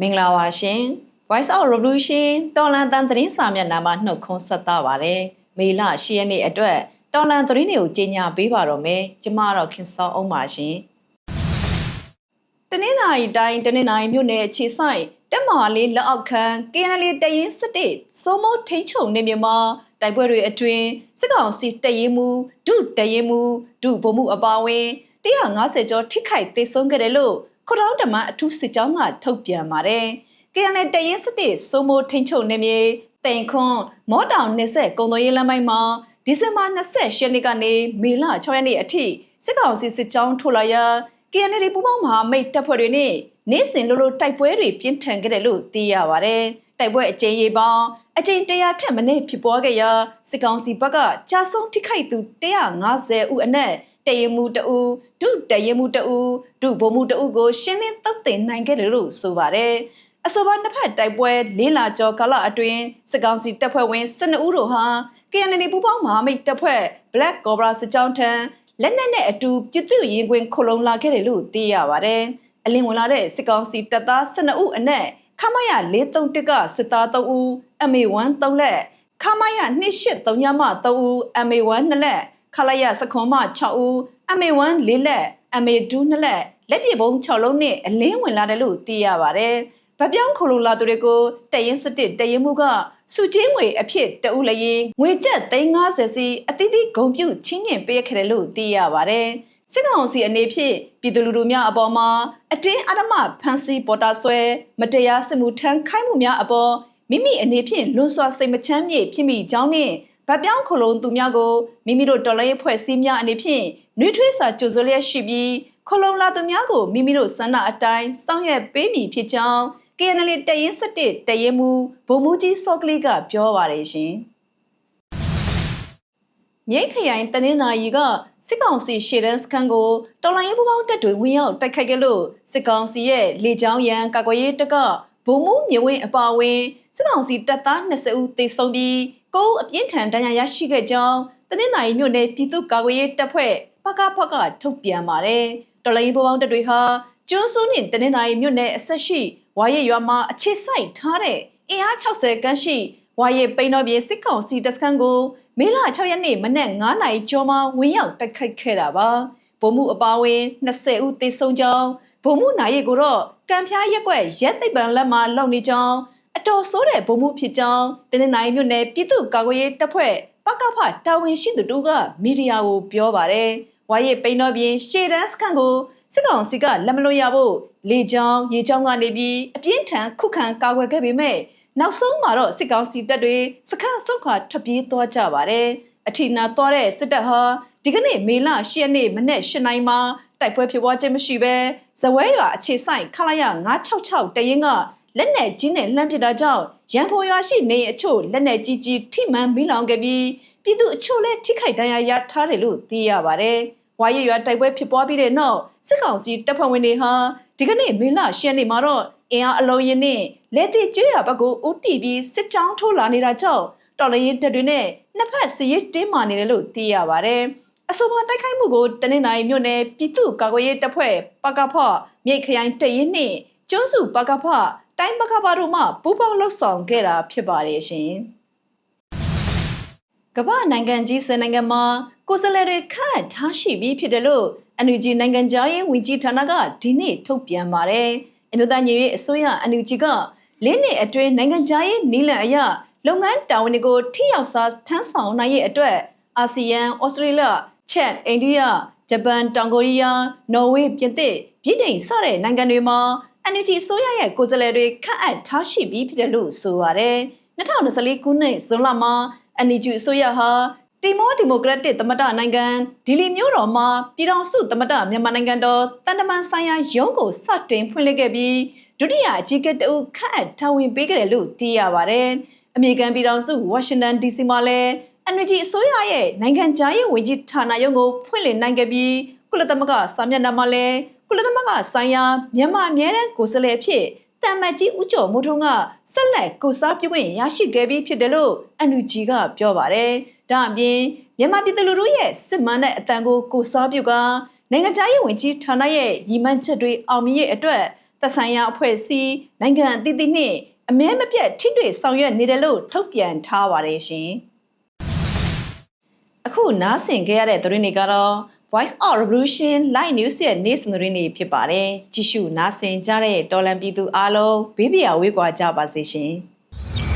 မင်္ဂလာပါရှင် Voice of Revolution တော်လန်တန်သတင်းစာမျက်နှာမှာနှုတ်ခွန်းဆက်တာပါတယ်မေလ10ရက်နေ့အတွက်တော်လန်သတင်းတွေကိုကြီးညာပေးပါတော့မယ်ကျမတော့ခင်စောအောင်ပါရှင်တနင်္လာရီတိုင်းတနင်္လာရီမြို့နယ်အခြေဆိုင်တက်မာလေးလက်အောက်ခံ KNL တရင်စစ်တေစိုးမိုးထိန်ချုံနေမြေမှာတိုက်ပွဲတွေအတွင်းစစ်ကောင်စီတရင်မူဒုတရင်မူဒုဗိုလ်မှုအပါဝင်150ကျော်ထိခိုက်သေဆုံးခဲ့တယ်လို့ ခရောင်းဓမ္မအထူးစစ်ကြောင်းကထုတ်ပြန်ပါတယ်။ KNL တရင်စစ်တေစိုးမိုးထိန်ချုံနေမြေတိန်ခွန်းမော့တောင်နေဆက်ကုံတော်ရေးလမ်းပိုင်းမှာဒီဇင်ဘာ28ရက်နေ့ကနေမေလ6ရက်နေ့အထိစစ်ကောင်စီစစ်ကြောင်းထိုးလာရာ KNL ပူးပေါင်းမဟာမိတ်တပ်ဖွဲ့တွေနဲ့နေ့စဉ်လိုလိုတိုက်ပွဲတွေပြင်းထန်ခဲ့တယ်လို့သိရပါဗျ။တိုက်ပွဲအကြိမ်ရေပေါင်းအကြိမ်100ထက်မနည်းဖြစ်ပွားခဲ့ရာစစ်ကောင်စီဘက်ကကြာဆုံးထိခိုက်သူ150ဦးအနက် တရင်မှုတဦးဒုတရင်မှုတဦးဒုဗိုလ်မှုတဦးကိုရှင်းလင်းသုတ်သင်နိုင်ခဲ့တယ်လို့ဆိုပါတယ်။အဆိုပါနှစ်ဖက်တိုက်ပွဲလေးလာကျော်ကာလအတွင်းစစ်ကောင်စီတပ်ဖွဲ့ဝင်12ဦးတို့ဟာ KNL ပူးပေါင်းမဟာမိတ်တပ်ဖွဲ့ Black Cobra စစ်ကြောင်းထံလက်နက်နဲ့အတူပြစ်သူရင်ခွင်ခုလုံလာခဲ့တယ်လို့သိရပါတယ်။အလင်းဝင်လာတဲ့စစ်ကောင်စီတပ်သား12ဦးအနက်ခမရ431ကစစ်သား3ဦး MA1 3လက်ခမရ2839ညမ3ဦး MA1 2လက် ခလာရစခွန်မ6ဦး MA1 4လက် MA2 2လက်လက်ပြပုံး6လုံးနဲ့အလင်းဝင်လာတယ်လို့သိရပါတယ်။ဗပြောင်းခလိုလာသူတွေကိုတရင်စတစ်တရင်မှုကစုချင်းငွေအဖြစ်တဦးလည်းရင်ငွေကျပ်350စီအသီးသီးဂုံပြုတ်ချင်းမြင့်ပေးခဲ့တယ်လို့သိရပါတယ်။စစ်ကောင်စီအနေဖြင့်ပြည်သူလူထုများအပေါ်မှာအတင်းအဓမ္မဖမ်းဆီးပေါ်တာဆွဲမတရားစစ်မှုထမ်းခိုင်းမှုများအပေါ်မိမိအနေဖြင့်လွန်စွာစိတ်မချမ်းမြေ့ဖြစ်မိကြောင်းနှင့် ဗတ်ပြောင်းခလုံးသူများကိုမိမိတို့တော်လိုင်းဖွဲ့စည်းများအနေဖြင့်နှွေးထွေးစွာကြိုဆိုလျက်ရှိပြီးခလုံးလာသူများကိုမိမိတို့ဆန္ဒအတိုင်းစောင့်ရက်ပေးမည်ဖြစ်ကြောင်း KNL တရင်စတစ်တရင်မူဗိုလ်မှူးကြီးစောကလေးကပြောပါတယ်ရှင်။မြိတ်ခရိုင်တနင်္သာရီကစစ်ကောင်စီရှေ့တန်းစခန်းကိုတော်လိုင်းရေးပူပေါင်းတပ်တွေဝင်ရောက်တိုက်ခိုက်ခဲ့လို့စစ်ကောင်စီရဲ့လေကြောင်းရန်ကာကွယ်ရေးတပ်ကဗိုလ်မှူးမြဝင်းအပါအဝင်စစ်ကောင်စီတပ်သား20ဦးသေဆုံးပြီး ကိုယ်အပြင်းထန်ဒဏ်ရာရရှိခဲ့ကြောင်းတနင်္သာရီမြို့နယ်ပြည်သူ့ကာကွယ်ရေးတပ်ဖွဲ့ပကဖကထုတ်ပြန်ပါတယ်။တော်လိုင်းရေးပူပေါင်းတပ်တွေဟာကျွန်းစုနှင့်တနင်္သာရီမြို့နယ်အဆက်ရှိဝါရဲရွာမှာအခြေစိုက်ထားတဲ့အင်အား60ခန်းရှိဝါရဲပိန်းတော်ပြည်စစ်ကောင်စီတပ်စခန်းကိုမေလ6ရက်နေ့မနက်9နာရီကျော်မှာဝင်ရောက်တိုက်ခိုက်ခဲ့တာပါဗိုလ်မှူးအပါဝင်20ဦးသေဆုံးကြောင်းဗိုလ်မှူးနာရီကိုတော့ကံဖျားရက်ွက်ရဲသိပ္ပံလက်မှာလုံနေကြောင်း အတော်ဆိုးတဲ့ဗိုလ်မှူးဖြစ်ကြောင်းတင်းနေနိုင်မြို့နယ်ပြည်သူ့ကာကွယ်ရေးတပ်ဖွဲ့ပကဖတာဝန်ရှိသူတို့ကမီဒီယာကိုပြောပါတယ်ဝါရဲပိန်းတော်ပြည်ရှေ့တန်းစခန်းကိုစစ်ကောင်စီကလက်မလွတ်ရဖို့လေကြောင်းရေကြောင်းကနေပြီးအပြင်းထန်ခုခံကာကွယ်ခဲ့ပေမဲ့နောက်ဆုံးမှာတော့စစ်ကောင်စီတပ်တွေစခန်းဆုတ်ခွာထွက်ပြေးသွားကြပါတယ်။အထီနာသွားတဲ့စစ်တပ်ဟာဒီကနေ့မေလ10ရက်နေ့မနေ့8နိုင်မှာတိုက်ပွဲဖြစ်ပွားခြင်းမရှိဘဲဇဝဲရွာအခြေဆိုင်ခလာရ966တရင်က လက်နက်ကြီးနဲ့လှမ်းပစ်တာကြောင့်ရန်ဖို့ရွာရှိနေအချို့လက်နက်ကြီးကြီးထိမှန်မိလောင်ခဲ့ပြီးပြည်သူအချို့လည်းထိခိုက်ဒဏ်ရာရထားတယ်လို့သိရပါတယ်။ဝါရရွာတိုက်ပွဲဖြစ်ပွားပြီးတဲ့နောက်စစ်ကောင်စီတပ်ဖွဲ့ဝင်တွေဟာဒီကနေ့မေလ10ရက်နေ့မှာတော့အင်အားအလုံးရင်းနဲ့လက်တိကျွရဘက်ကိုဦးတည်ပြီးစစ်ကြောင်းထိုးလာနေတာကြောင့်တော်လရင်တပ်တွေနဲ့နှစ်ဖက်စစ်ရေးတင်းမာနေတယ်လို့သိရပါတယ်။အဆိုပါတိုက်ခိုက်မှုကိုတနင်္လာရီမြို့နယ်ပြည်သူ့ကာကွယ်ရေးတပ်ဖွဲ့ပကဖမြိတ်ခရိုင်တရင်နှင့်ကျွန်းစုပကဖ တိုင်းပကဖတို့မှပူးပေါင်းလှုပ်ဆောင်ခဲ့တာဖြစ်ပါတယ်ရှင်။ကမ္ဘာနိုင်ငံကြီးစနိုင်ငံမှာကိုယ်စားလှယ်တွေခန့်ထားရှိပြီးဖြစ်တယ်လို့ NUG နိုင်ငံသားရေးဝန်ကြီးဌာနကဒီနေ့ထုတ်ပြန်ပါတယ်။အမျိုးသားညီရေးအစိုးရ NUG ကလေးနှစ်အတွင်းနိုင်ငံသားရေးနီလန်အရလုပ်ငန်းတာဝန်တွေကိုထိရောက်စွာထမ်းဆောင်နိုင်ရေးအတွက်အာဆီယံ၊ဩစတြေးလျ၊ချက်၊အိန္ဒိယ၊ဂျပန်၊တောင်ကိုရီးယား၊နော်ဝေး၊ပြင်သစ်၊ပြည်ထိုင်စတဲ့နိုင်ငံတွေမှာ NUG အစိုးရရဲ့ကိုယ်စားလှယ်တွေခန့်အပ်ထားရှိပြီးဖြစ်တယ်လို့ဆိုပါတယ်။2024ခုနှစ်ဇွန်လမှာ NUG အစိုးရဟာတီမောဒီမိုကရက်တစ်သမ္မတနိုင်ငံဒီလီမျိုးတော်မှာပြည်ထောင်စုသမ္မတမြန်မာနိုင်ငံတော်တန်တမန်ဆိုင်ရာရုံးကိုစတင်ဖွင့်လှစ်ခဲ့ပြီးဒုတိယအကြီးအကဲတအုပ်ခန့်အပ်တာဝန်ပေးခဲ့တယ်လို့သိရပါတယ်။အမေရိကန်ပြည်ထောင်စုဝါရှင်တန် DC မှာလည်း NUG အစိုးရရဲ့နိုင်ငံခြားရေးဝန်ကြီးဌာနရုံးကိုဖွင့်လှစ်နိုင်ခဲ့ပြီးကုလသမဂ္ဂစာမျက်နှာမှာလည်းကု လသမဂ္ဂဆိုင်ရာမြန်မာအမြဲတမ်းကိုယ်စားလှယ်အဖြစ်တမ်မတ်ကြီးဦးကျော်မိုးထွန်းကဆက်လက်ကိုစားပြုခွင့်ရရှိခဲ့ပြီးဖြစ်တယ်လို့ NUG ကပြောပါတယ်။ဒါအပြင်မြန်မာပြည်သူလူထုရဲ့စစ်မှန်တဲ့အတန်ကိုကိုစားပြုကနိုင်ငံခြားရေးဝန်ကြီးဌာနရဲ့ရည်မှန်းချက်တွေအောင်မြင်ရေးအတွက်သက်ဆိုင်ရာအဖွဲ့အစည်းနိုင်ငံအသီးသီးနှင့်အမဲမပြတ်ထိတွေ့ဆောင်ရွက်နေတယ်လို့ထုတ်ပြန်ထားပါတယ်ရှင်။အခုနားဆင်ခဲ့ရတဲ့သတင်းတွေကတော့ Voice of Revolution Live News ရဲ့နေ့စဉ်သတင်းတွေဖြစ်ပါတယ်။ကြည့်ရှုနားဆင်ကြတဲ့တော်လန်ပြည်သူအားလုံးဘေးပရာဝေးကွာကြပါစေရှင်။